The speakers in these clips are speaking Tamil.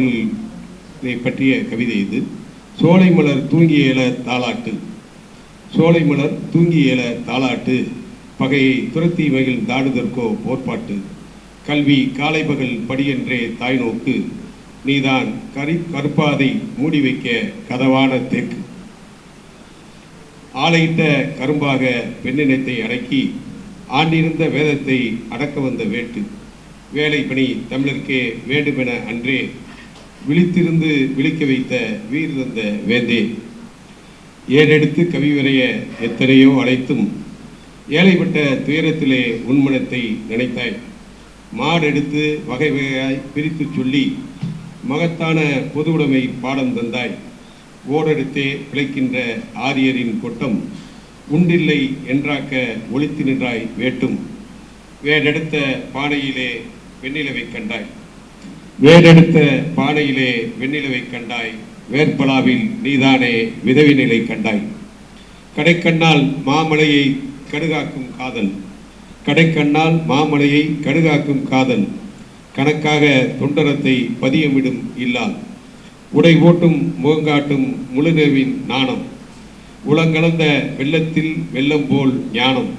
அவர்களை பற்றிய கவிதை இது. சோலை மலர் தூங்கி எழ தாளாட்டு. சோலை மலர் தூங்கி எழ தாளாட்டு. பகையை துரத்தி வகையில் தாடுதற்கோ போர்ப்பாட்டு. கல்வி காலை பகல் படியென்றே தாய் நோக்கு. நீதான் கரி கருப்பாதை மூடி வைக்க கதவான தேக்கு. ஆலையிட்ட கரும்பாக பெண்ணினத்தை அடக்கி ஆண்டிருந்த வேதத்தை அடக்க வந்த வேட்டு. வேலை பணி தமிழர்க்கே வேண்டுமென அன்றே விழித்திருந்து விழிக்க வைத்த வீர் தந்த வேந்தே ஏடெடுத்து கவிவரைய எத்தனையோ அழைத்தும் ஏழைப்பட்ட துயரத்திலே உன்மனத்தை நினைத்தாய்? மாடெடுத்து வகை வகையாய் பிரித்துச் சொல்லி மகத்தான பொதுவுடைமை பாடம் தந்தாய். ஓடெடுத்தே பிழைக்கின்ற ஆரியரின் கொட்டம் உண்டில்லை என்றாக்க ஒளித்து நின்றாய் வேட்டும். வேடெடுத்த பானையிலே வெண்ணிலவை கண்டாய். வேடெடுத்த பானையிலே வெண்ணிலவை கண்டாய் வேற்பலாவில் நீதானே விதவி நிலை கண்டாய். கடைக்கண்ணால் மாமலையை கடுகாக்கும் காதல். கடைக்கண்ணால் மாமலையை கடுகாக்கும் காதல். கணக்காக தொண்டரத்தை பதியமிடும் இல்லால். உடை ஓட்டும் முகங்காட்டும் முழுநேவின் நாணம். உளங்கலந்த வெள்ளத்தில் வெள்ளம் போல் ஞானம்.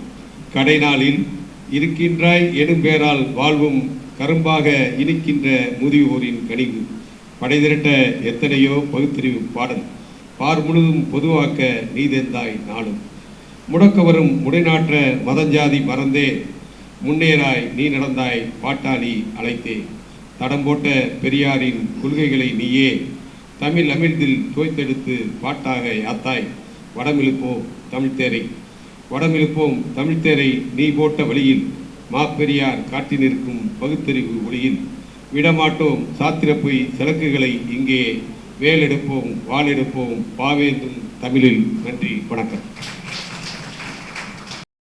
கடைநாளில் இருக்கின்றாய் எனும் பேரால் வாழ்வும் கரும்பாக இனிக்கின்ற முதியோரின் கனிவு படைதிரட்ட எத்தனையோ பகுத்தறிவு பாடல். பார் முழுதும் பொதுவாக்க நீதெந்தாய் நாளும். முடக்க வரும் முடைநாற்ற மதஞ்சாதி மறந்தே. முன்னேறாய் நீ நடந்தாய் பாட்டாளி அழைத்தே. தடம் போட்ட பெரியாரின் கொள்கைகளை நீயே. தமிழ் அமிழ்தில் தோய்த்தெடுத்து பாட்டாக யாத்தாய். வடமிழுப்போம் தமிழ்த்தேரை. வடமிழுப்போம் தமிழ்த்தேரை நீ போட்ட வழியில் மாப்பெரியார் காட்டி நிற்கும் பகுத்தறிவு ஒளியில் விடமாட்டோம் சாத்திரப்பொய் சிலக்குகளை இங்கே வேலெடுப்போம் வாளெடுப்போம் பாவேந்தும் தமிழில் நன்றி வணக்கம்.